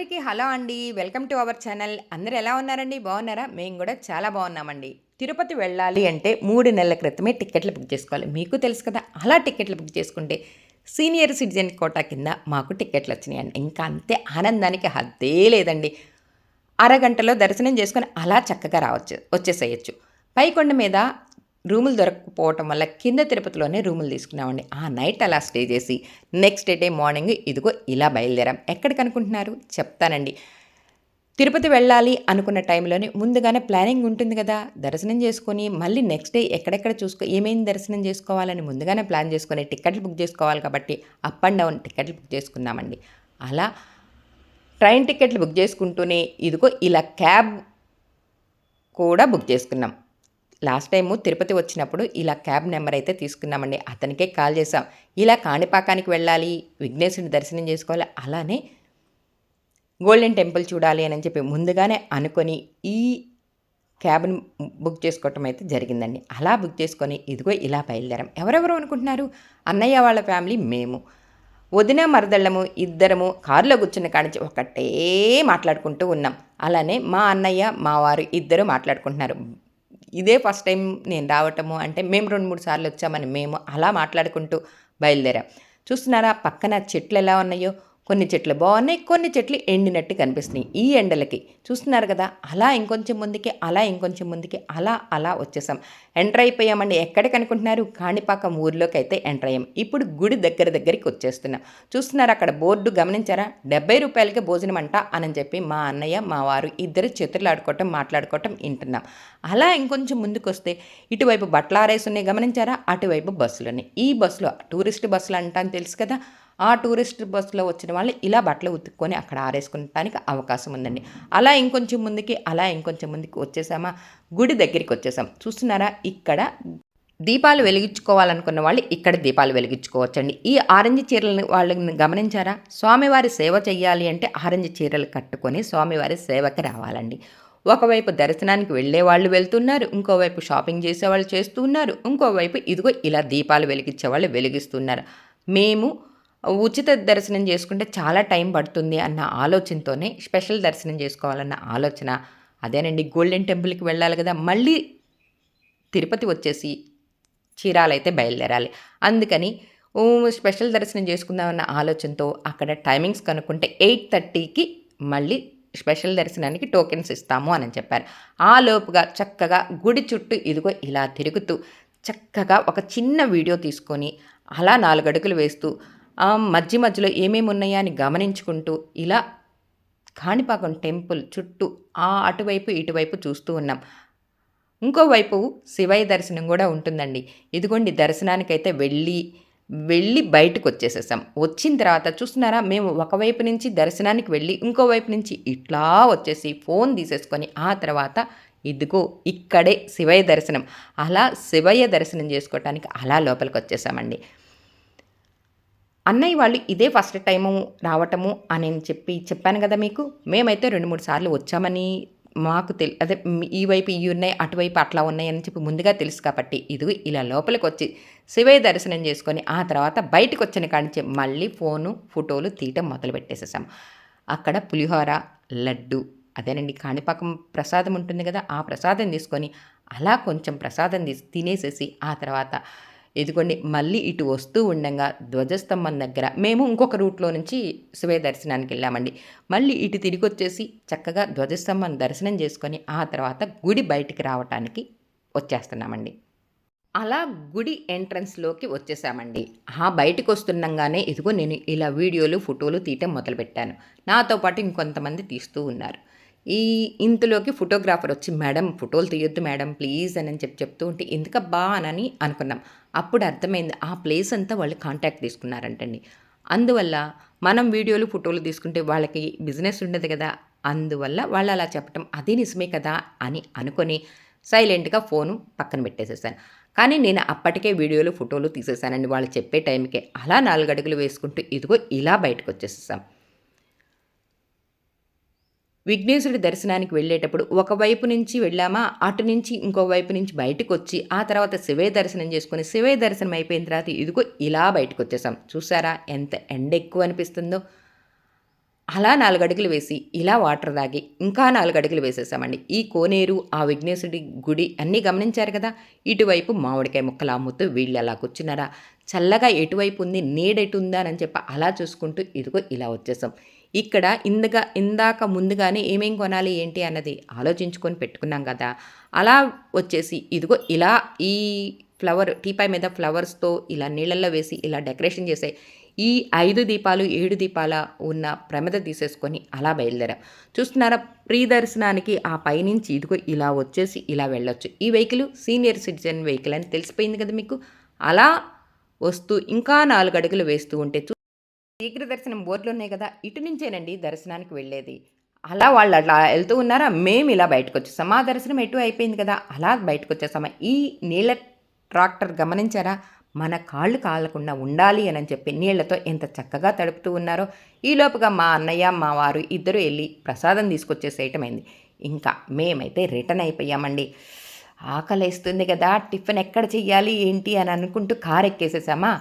అందరికీ హలో అండి welcome to our channel. అందరు ఎలా ఉన్నారండి? బాగున్నారా? మేము కూడా చాలా బాగున్నామండి. తిరుపతి వెళ్ళాలి అంటే మూడు నెలల క్రితమే టికెట్లు బుక్ చేసుకోవాలి. మీకు తెలుసు కదా అలా టికెట్లు బుక్ చేసుకుంటే సీనియర్ సిటిజన్ కోటా కింద మాకు టికెట్లు వచ్చినాయండి. ఇంకా అంతే ఆనందానికి హద్దే లేదండి. అరగంటలో దర్శనం చేసుకొని అలా చక్కగా రావచ్చు వచ్చేసేయచ్చు. పైకొండ మీద రూములు దొరకకపోవటం వల్ల కింద తిరుపతిలోనే రూములు తీసుకున్నామండి. ఆ నైట్ అలా స్టే చేసి నెక్స్ట్ డే మార్నింగ్ ఇదిగో ఇలా బయలుదేరాం. ఎక్కడికి అనుకుంటున్నారు? చెప్తానండి. తిరుపతి వెళ్ళాలి అనుకున్న టైంలోనే ముందుగానే ప్లానింగ్ ఉంటుంది కదా. దర్శనం చేసుకొని మళ్ళీ నెక్స్ట్ డే ఎక్కడెక్కడ చూసుకో ఏమేమి దర్శనం చేసుకోవాలని ముందుగానే ప్లాన్ చేసుకొని టికెట్లు బుక్ చేసుకోవాలి కాబట్టి అప్ అండ్ డౌన్ టికెట్లు బుక్ చేసుకున్నామండి అలా ట్రైన్ టికెట్లు బుక్ చేసుకుంటూనే ఇదిగో ఇలా క్యాబ్ కూడా బుక్ చేసుకున్నాం. లాస్ట్ టైము తిరుపతి వచ్చినప్పుడు ఇలా క్యాబ్ నెంబర్ అయితే తీసుకున్నామండి. అతనికే కాల్ చేసాం ఇలా కాణిపాకానికి వెళ్ళాలి విఘ్నేశ్వరుని దర్శనం చేసుకోవాలి అలానే గోల్డెన్ టెంపుల్ చూడాలి అని చెప్పి ముందుగానే అనుకొని ఈ క్యాబ్ని బుక్ చేసుకోవటం అయితే జరిగిందండి. అలా బుక్ చేసుకొని ఇదిగో ఇలా బయలుదేరాం. ఎవరెవరు అనుకుంటున్నారు? అన్నయ్య వాళ్ళ ఫ్యామిలీ మేము. వదిన మరదళ్ళము ఇద్దరము కారులో కూర్చున్న కాడించి ఒకటే మాట్లాడుకుంటూ ఉన్నాం. అలానే మా అన్నయ్య మా వారు ఇద్దరు మాట్లాడుకుంటున్నారు. ఇదే ఫస్ట్ టైం నేను రావటము అంటే మేము రెండు మూడు సార్లు వచ్చామని మేము అలా మాట్లాడుకుంటూ బయలుదేరాం. చూస్తున్నారా పక్కన చెట్లు ఎలా ఉన్నాయో? కొన్ని చెట్లు బాగున్నాయి కొన్ని చెట్లు ఎండినట్టు కనిపిస్తున్నాయి. ఈ ఎండలకి చూస్తున్నారు కదా అలా ఇంకొంచెం ముందుకి అలా ఇంకొంచెం ముందుకి అలా అలా వచ్చేసాం. ఎంటర్ అయిపోయామండి. ఎక్కడికి అనుకుంటున్నారు? కాణిపాకం ఊర్లోకి అయితే ఎంటర్ అయ్యాం. ఇప్పుడు గుడి దగ్గర దగ్గరికి వచ్చేస్తున్నాం. చూస్తున్నారు అక్కడ బోర్డు గమనించారా? డెబ్బై రూపాయలకి భోజనం అంట అని చెప్పి మా అన్నయ్య మా వారు ఇద్దరు చేతులు ఆడుకోవటం మాట్లాడుకోవటం వింటున్నాం. అలా ఇంకొంచెం ముందుకు వస్తే ఇటువైపు బట్టల ఆరేసున్నాయి గమనించారా? అటువైపు బస్సులు ఉన్నాయి ఈ బస్సులో టూరిస్ట్ బస్సులు అంటాను తెలుసు కదా ఆ టూరిస్ట్ బస్సులో వచ్చిన వాళ్ళు ఇలా బట్టలు ఉతుక్కొని అక్కడ ఆరేసుకుంటానికి అవకాశం ఉందండి. అలా ఇంకొంచెం ముందుకి అలా ఇంకొంచెం ముందుకి వచ్చేసామా? గుడి దగ్గరికి వచ్చేసాం. చూస్తున్నారా? ఇక్కడ దీపాలు వెలిగించుకోవాలనుకున్న వాళ్ళు ఇక్కడ దీపాలు వెలిగించుకోవచ్చండి. ఈ ఆరెంజ్ చీరలను వాళ్ళని గమనించారా? స్వామివారి సేవ చేయాలి అంటే ఆరెంజ్ చీరలు కట్టుకొని స్వామివారి సేవకి రావాలండి. ఒకవైపు దర్శనానికి వెళ్ళే వాళ్ళు వెళ్తున్నారు ఇంకోవైపు షాపింగ్ చేసేవాళ్ళు చేస్తున్నారు ఇంకోవైపు ఇదిగో ఇలా దీపాలు వెలిగించే వాళ్ళు వెలిగిస్తున్నారు. మేము ఉచిత దర్శనం చేసుకుంటే చాలా టైం పడుతుంది అన్న ఆలోచనతోనే స్పెషల్ దర్శనం చేసుకోవాలన్న ఆలోచన. అదేనండి గోల్డెన్ టెంపుల్కి వెళ్ళాలి కదా మళ్ళీ తిరుపతి వచ్చేసి చీరాలైతే బయలుదేరాలి. అందుకని స్పెషల్ దర్శనం చేసుకుందామన్న ఆలోచనతో అక్కడ టైమింగ్స్ కనుక్కుంటే ఎయిట్ థర్టీకి మళ్ళీ స్పెషల్ దర్శనానికి టోకెన్స్ ఇస్తాము అని చెప్పారు. ఆ లోపుగా చక్కగా గుడి చుట్టూ ఇదిగో ఇలా తిరుగుతూ చక్కగా ఒక చిన్న వీడియో తీసుకొని అలా నాలుగు అడుగులు వేస్తూ మధ్య మధ్యలో ఏమేమి ఉన్నాయా అని గమనించుకుంటూ ఇలా కాణిపాకం టెంపుల్ చుట్టూ ఆ అటువైపు ఇటువైపు చూస్తూ ఉన్నాం. ఇంకోవైపు శివయ్య దర్శనం కూడా ఉంటుందండి. ఇదిగోండి దర్శనానికైతే వెళ్ళి వెళ్ళి బయటకు వచ్చేసేసాం. వచ్చిన తర్వాత చూస్తున్నారా మేము ఒకవైపు నుంచి దర్శనానికి వెళ్ళి ఇంకోవైపు నుంచి ఇట్లా వచ్చేసి ఫోన్ తీసేసుకొని ఆ తర్వాత ఇదిగో ఇక్కడే శివయ్య దర్శనం. అలా శివయ్య దర్శనం చేసుకోవటానికి అలా లోపలికి వచ్చేసామండి. అన్నయ్య వాళ్ళు ఇదే ఫస్ట్ టైము రావటము అని చెప్పి చెప్పాను కదా మీకు. మేమైతే రెండు మూడు సార్లు వచ్చామని మాకు తెలి అదే ఈ వైపు ఇవి ఉన్నాయి అటువైపు అట్లా ఉన్నాయి అని చెప్పి ముందుగా తెలుసు కాబట్టి ఇది ఇలా లోపలికి వచ్చి శివయ్య దర్శనం చేసుకొని ఆ తర్వాత బయటకు వచ్చిన కాడించి మళ్ళీ ఫోను ఫోటోలు తీయటం మొదలు పెట్టేసేసాం అక్కడ పులిహోర లడ్డు అదేనండి కాణిపాకం ప్రసాదం ఉంటుంది కదా ఆ ప్రసాదం తీసుకొని అలా కొంచెం ప్రసాదం తీసి తినేసేసి ఆ తర్వాత ఇదిగోండి మళ్ళీ ఇటు వస్తూ ఉండగా ధ్వజస్తంభం దగ్గర మేము ఇంకొక రూట్లో నుంచి శివయ దర్శనానికి వెళ్ళామండి. మళ్ళీ ఇటు తిరిగి వచ్చేసి చక్కగా ధ్వజస్తంభం దర్శనం చేసుకొని ఆ తర్వాత గుడి బయటికి రావటానికి వచ్చేస్తున్నామండి. అలా గుడి ఎంట్రన్స్లోకి వచ్చేసామండి. ఆ బయటకు వస్తుండగానే ఇదిగో నేను ఇలా వీడియోలు ఫోటోలు తీయటం మొదలుపెట్టాను. నాతో పాటు ఇంకొంతమంది తీస్తూ ఉన్నారు. ఈ ఇంతలోకి ఫోటోగ్రాఫర్ వచ్చి మేడం ఫోటోలు తీయొద్దు మేడం ప్లీజ్ అని చెప్పి చెప్తూ ఉంటే ఎందుకబ్బా అని అనుకున్నాం. అప్పుడు అర్థమైంది ఆ ప్లేస్ అంతా వాళ్ళు కాంటాక్ట్ తీసుకున్నారంటండి. అందువల్ల మనం వీడియోలు ఫోటోలు తీసుకుంటే వాళ్ళకి బిజినెస్ ఉండదు కదా అందువల్ల వాళ్ళు అలా చెప్పటం అది నిజమే కదా అని అనుకొని సైలెంట్గా ఫోను పక్కన పెట్టేసేసాను. కానీ నేను అప్పటికే వీడియోలు ఫోటోలు తీసేసానండి. వాళ్ళు చెప్పే టైంకే అలా నాలుగు అడుగులు వేసుకుంటూ ఇదిగో ఇలా బయటకు వచ్చేసేసాం. విఘ్నేశ్వరుడి దర్శనానికి వెళ్ళేటప్పుడు ఒకవైపు నుంచి వెళ్ళామా అటు నుంచి ఇంకో వైపు నుంచి బయటకు వచ్చి ఆ తర్వాత శివే దర్శనం చేసుకుని శివే దర్శనం అయిపోయిన తర్వాత ఇదిగో ఇలా బయటకు వచ్చేసాం చూసారా ఎంత ఎండ ఎక్కువ అనిపిస్తుందో? అలా నాలుగు అడుగులు వేసి ఇలా వాటర్ తాగి ఇంకా నాలుగు అడుగులు వేసేసామండి. ఈ కోనేరు ఆ విఘ్నేశుడి గుడి అన్నీ గమనించారు కదా? ఇటువైపు మామిడికాయ ముక్కలు అమ్ముతూ వీళ్ళు అలా కూర్చున్నారా? చల్లగా ఎటువైపు ఉంది నీడెటు ఉందా అని చెప్పి అలా చూసుకుంటూ ఇదిగో ఇలా వచ్చేసాం. ఇక్కడ ఇందుగా ఇందాక ముందుగానే ఏమేం కొనాలి ఏంటి అన్నది ఆలోచించుకొని పెట్టుకున్నాం కదా. అలా వచ్చేసి ఇదిగో ఇలా ఈ ఫ్లవర్ టీపాయ్ మీద ఫ్లవర్స్తో ఇలా నీళ్ళల్లో వేసి ఇలా డెకరేషన్ చేసే ఈ ఐదు దీపాలు ఏడు దీపాల ఉన్న ప్రమిద తీసేసుకొని అలా బయలుదేరాం. చూస్తున్నారా? ప్రీ దర్శనానికి ఆ పైనుంచి ఇదిగో ఇలా వచ్చేసి ఇలా వెళ్ళొచ్చు. ఈ వెహికల్ సీనియర్ సిటిజన్ వెహికల్ అని తెలిసిపోయింది కదా మీకు? అలా వస్తూ ఇంకా నాలుగు అడుగులు వేస్తూ ఉంటే శీఘ్ర దర్శనం బోర్డులు ఉన్నాయి కదా ఇటు నుంచేనండి దర్శనానికి వెళ్ళేది. అలా వాళ్ళు అట్లా వెళ్తూ ఉన్నారా? మేము ఇలా బయటకు వచ్చేసాం ఆ దర్శనం ఎటు అయిపోయింది కదా అలా బయటకు వచ్చేసామా ఈ నీళ్ళ ట్రాక్టర్ గమనించారా? మన కాళ్ళు కాలకుండా ఉండాలి అని చెప్పి నీళ్ళతో ఎంత చక్కగా తడుపుతూ ఉన్నారో. ఈలోపుగా మా అన్నయ్య మా వారు ఇద్దరు వెళ్ళి ప్రసాదం తీసుకొచ్చేసేయటమైంది ఇంకా మేమైతే రిటర్న్ అయిపోయామండి. ఆకలేస్తుంది కదా టిఫిన్ ఎక్కడ చెయ్యాలి ఏంటి అని అనుకుంటూ కారు ఎక్కేసేసామా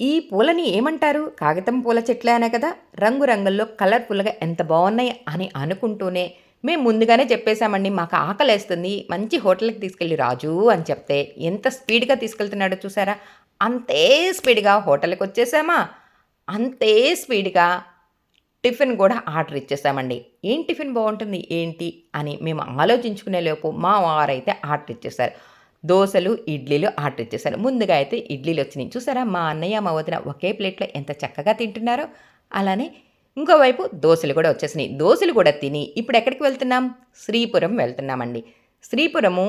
ఈ పూలని ఏమంటారు? కాగితం పూల చెట్లే అనే కదా. రంగురంగుల్లో కలర్ఫుల్గా ఎంత బాగున్నాయి అని అనుకుంటూనే మేము ముందుగానే చెప్పేశామండి మాకు ఆకలేస్తుంది. మంచి హోటల్కి తీసుకెళ్ళి రాజు అని చెప్తే ఎంత స్పీడ్గా తీసుకెళ్తున్నాడో చూసారా? అంతే స్పీడ్గా హోటల్కి వచ్చేసామా? అంతే స్పీడ్గా టిఫిన్ కూడా ఆర్డర్ ఇచ్చేసామండి. ఏం టిఫిన్ బాగుంటుంది ఏంటి? అని మేము ఆలోచించుకునే లోపు మా వారైతే ఆర్డర్ ఇచ్చేసారు. దోశలు ఇడ్లీలు ఆర్డర్ ఇచ్చేసాను ముందుగా అయితే ఇడ్లీలు వచ్చినాయి. చూసారా? మా అన్నయ్య మా వదిన ఒకే ప్లేట్లో ఎంత చక్కగా తింటున్నారో అలానే ఇంకోవైపు దోశలు కూడా వచ్చేసినాయి. దోశలు కూడా తిని ఇప్పుడు ఎక్కడికి వెళ్తున్నాం? శ్రీపురం వెళ్తున్నామండి. శ్రీపురము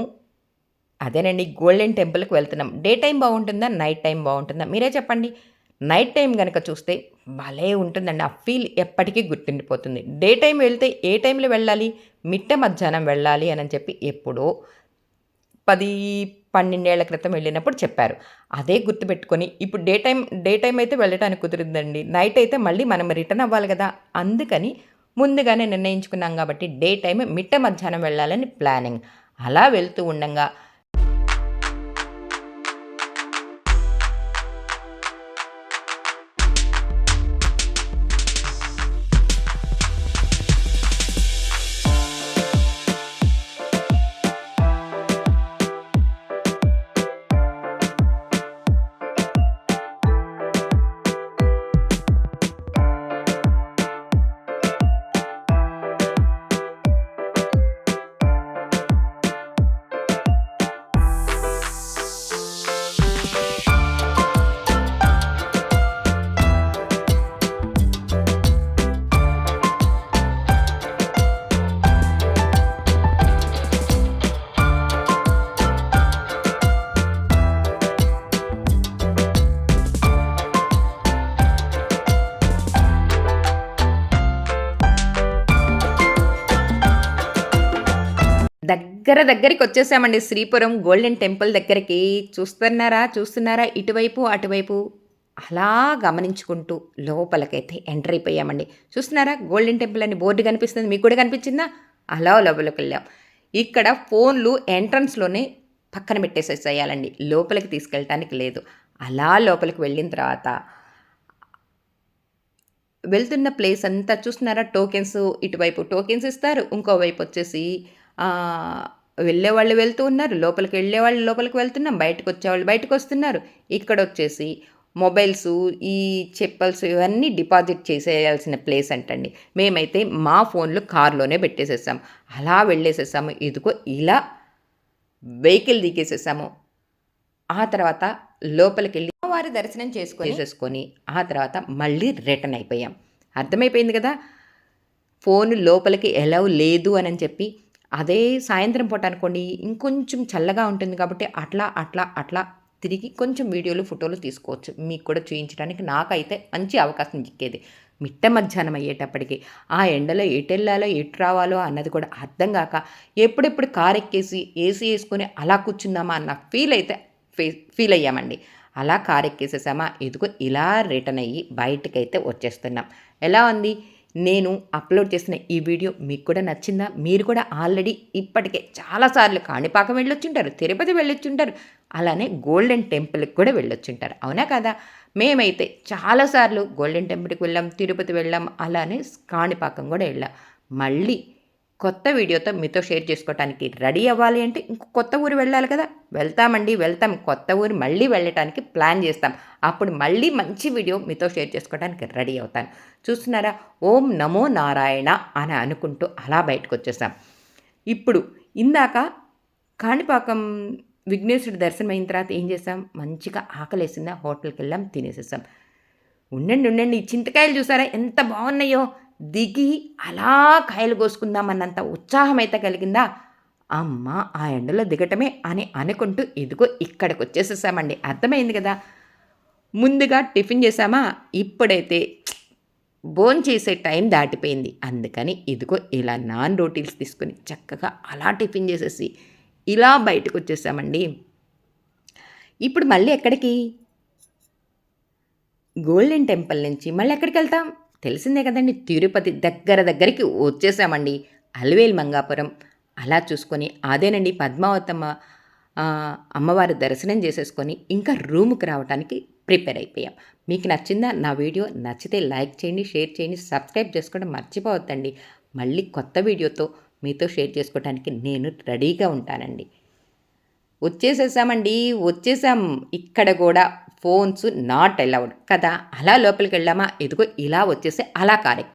అదేనండి గోల్డెన్ టెంపుల్కి వెళ్తున్నాం. డే టైం బాగుంటుందా? నైట్ టైం బాగుంటుందా? మీరే చెప్పండి. నైట్ టైం కనుక చూస్తే భలే ఉంటుందండి. ఆ ఫీల్ ఎప్పటికీ గుర్తుండిపోతుంది. డే టైం వెళ్తే ఏ టైంలో వెళ్ళాలి? మిట్ట మధ్యాహ్నం వెళ్ళాలి అని చెప్పి ఎప్పుడో పది పన్నెండేళ్ళ క్రితం వెళ్ళినప్పుడు చెప్పారు. అదే గుర్తుపెట్టుకొని ఇప్పుడు డే టైం డే టైం అయితే వెళ్ళటానికి కుదిరిందండి. నైట్ అయితే మళ్ళీ మనం రిటర్న్ అవ్వాలి కదా. అందుకని ముందుగానే నిర్ణయించుకున్నాం కాబట్టి డే టైం మిట్ట మధ్యాహ్నం వెళ్ళాలని ప్లానింగ్. అలా వెళ్తూ ఉండంగా దగ్గర దగ్గరికి వచ్చేసామండి. శ్రీపురం గోల్డెన్ టెంపుల్ దగ్గరికి. చూస్తున్నారా? చూస్తున్నారా? ఇటువైపు అటువైపు? అలా గమనించుకుంటూ లోపలికైతే ఎంటర్ అయిపోయామండి. చూస్తున్నారా? గోల్డెన్ టెంపుల్ అని బోర్డు కనిపిస్తుంది. మీకు కూడా కనిపించిందా? అలా లోపలికి వెళ్ళాం. ఇక్కడ ఫోన్లు ఎంట్రన్స్లోనే పక్కన పెట్టేసేసేయాలండి. లోపలికి తీసుకెళ్ళటానికి లేదు. అలా లోపలికి వెళ్ళిన తర్వాత వెళ్తున్న ప్లేస్ అంతా చూస్తున్నారా? టోకెన్స్ ఇటువైపు టోకెన్స్ ఇస్తారు. ఇంకోవైపు వచ్చేసి వెళ్ళేవాళ్ళు వెళ్తూ ఉన్నారు. లోపలికి వెళ్ళేవాళ్ళు లోపలికి వెళ్తున్నాం. బయటకు వచ్చేవాళ్ళు బయటకు వస్తున్నారు. ఇక్కడ వచ్చేసి మొబైల్స్ ఈ చెప్పల్స్ ఇవన్నీ డిపాజిట్ చేసేయాల్సిన ప్లేస్ అంటండి. మేమైతే మా ఫోన్లు కార్లోనే పెట్టేసేసాము అలా వెళ్ళేసేసాము. ఇదిగో ఇలా వెహికల్ దిగేసేసాము. ఆ తర్వాత లోపలికి వెళ్ళి వారి దర్శనం చేసుకొని చేసుకొని ఆ తర్వాత మళ్ళీ రిటర్న్ అయిపోయాం. అర్థమైపోయింది కదా? ఫోన్ లోపలికి ఎలా లేదు అని చెప్పి అదే సాయంత్రం పూట అనుకోండి ఇంకొంచెం చల్లగా ఉంటుంది కాబట్టి అట్లా అట్లా అట్లా తిరిగి కొంచెం వీడియోలు ఫోటోలు తీసుకోవచ్చు. మీకు కూడా చూయించడానికి నాకైతే మంచి అవకాశం చిక్కేది మిట్ట మధ్యాహ్నం అయ్యేటప్పటికి ఆ ఎండలో ఎటు వెళ్ళాలో ఎటు రావాలో అన్నది కూడా అర్థం కాక ఎప్పుడెప్పుడు కార్ ఎక్కేసి ఏసీ వేసుకొని అలా కూర్చుందామా అన్న ఫీల్ అయితే ఫీ ఫీల్ అయ్యామండి. అలా కార్ ఎక్కేసేసామా ఇదిగో ఇలా రిటర్న్ అయ్యి బయటకైతే వచ్చేస్తున్నాం. ఎలా ఉంది? నేను అప్లోడ్ చేసిన ఈ వీడియో మీకు కూడా నచ్చిందా? మీరు కూడా ఆల్రెడీ ఇప్పటికే చాలాసార్లు కాణిపాకం వెళ్ళొచ్చుంటారు తిరుపతి వెళ్ళొచ్చుంటారు అలానే గోల్డెన్ టెంపుల్కి కూడా వెళ్ళొచ్చుంటారు. అవునా కదా? మేమైతే చాలాసార్లు గోల్డెన్ టెంపుల్కి వెళ్ళాం తిరుపతి వెళ్ళాం అలానే కాణిపాకం కూడా వెళ్ళాం. మళ్ళీ కొత్త వీడియోతో మీతో షేర్ చేసుకోవడానికి రెడీ అవ్వాలి అంటే ఇంకో కొత్త ఊరు వెళ్ళాలి కదా? వెళ్తామండి వెళ్తాం. కొత్త ఊరు మళ్ళీ వెళ్ళటానికి ప్లాన్ చేస్తాం. అప్పుడు మళ్ళీ మంచి వీడియో మీతో షేర్ చేసుకోవడానికి రెడీ అవుతాను. చూస్తున్నారా? ఓం నమో నారాయణ అని అనుకుంటూ అలా బయటకు వచ్చేసాం ఇప్పుడు ఇందాక కాణిపాకం విఘ్నేశ్వరుడు దర్శనం అయిన తర్వాత ఏం చేసాం? మంచిగా ఆకలేసిందా? హోటల్కి వెళ్ళాం తినేసేసాం. ఉండండి ఉండండి. ఈ చింతకాయలు చూసారా? ఎంత బాగున్నాయో! దిగి అలా కాయలు కోసుకుందామన్నంత ఉత్సాహం అయితే కలిగిందా? అమ్మ ఆ ఎండలో దిగటమే అని అనుకుంటూ ఇదిగో ఇక్కడికి వచ్చేసేసామండి అర్థమైంది కదా? ముందుగా టిఫిన్ చేసామా ఇప్పుడైతే బోన్ చేసే టైం దాటిపోయింది. అందుకని ఇదిగో ఇలా నాన్ రోటీల్స్ తీసుకొని చక్కగా అలా టిఫిన్ చేసేసి ఇలా బయటకు వచ్చేసామండి ఇప్పుడు మళ్ళీ ఎక్కడికి? గోల్డెన్ టెంపుల్ నుంచి మళ్ళీ ఎక్కడికి వెళ్తాం తెలిసిందే కదండి తిరుపతి దగ్గర దగ్గరికి వచ్చేసామండి. అలివేలు మంగాపురం. అలా చూసుకొని అదేనండి పద్మావతమ్మ అమ్మవారి దర్శనం చేసేసుకొని ఇంకా రూముకి రావడానికి ప్రిపేర్ అయిపోయాం. మీకు నచ్చిందా నా వీడియో? నచ్చితే లైక్ చేయండి షేర్ చేయండి సబ్స్క్రైబ్ చేసుకోవడం మర్చిపోవద్దండి. మళ్ళీ కొత్త వీడియోతో మీతో షేర్ చేసుకోవడానికి నేను రెడీగా ఉంటానండి. వచ్చేసేసామండి వచ్చేసాం. ఇక్కడ కూడా ఫోన్స్ నాట్ అలౌడ్. కదా? అలా లోపలికి వెళ్ళామా? ఎదుగు ఇలా వచ్చేసి అలా కారెక్ట్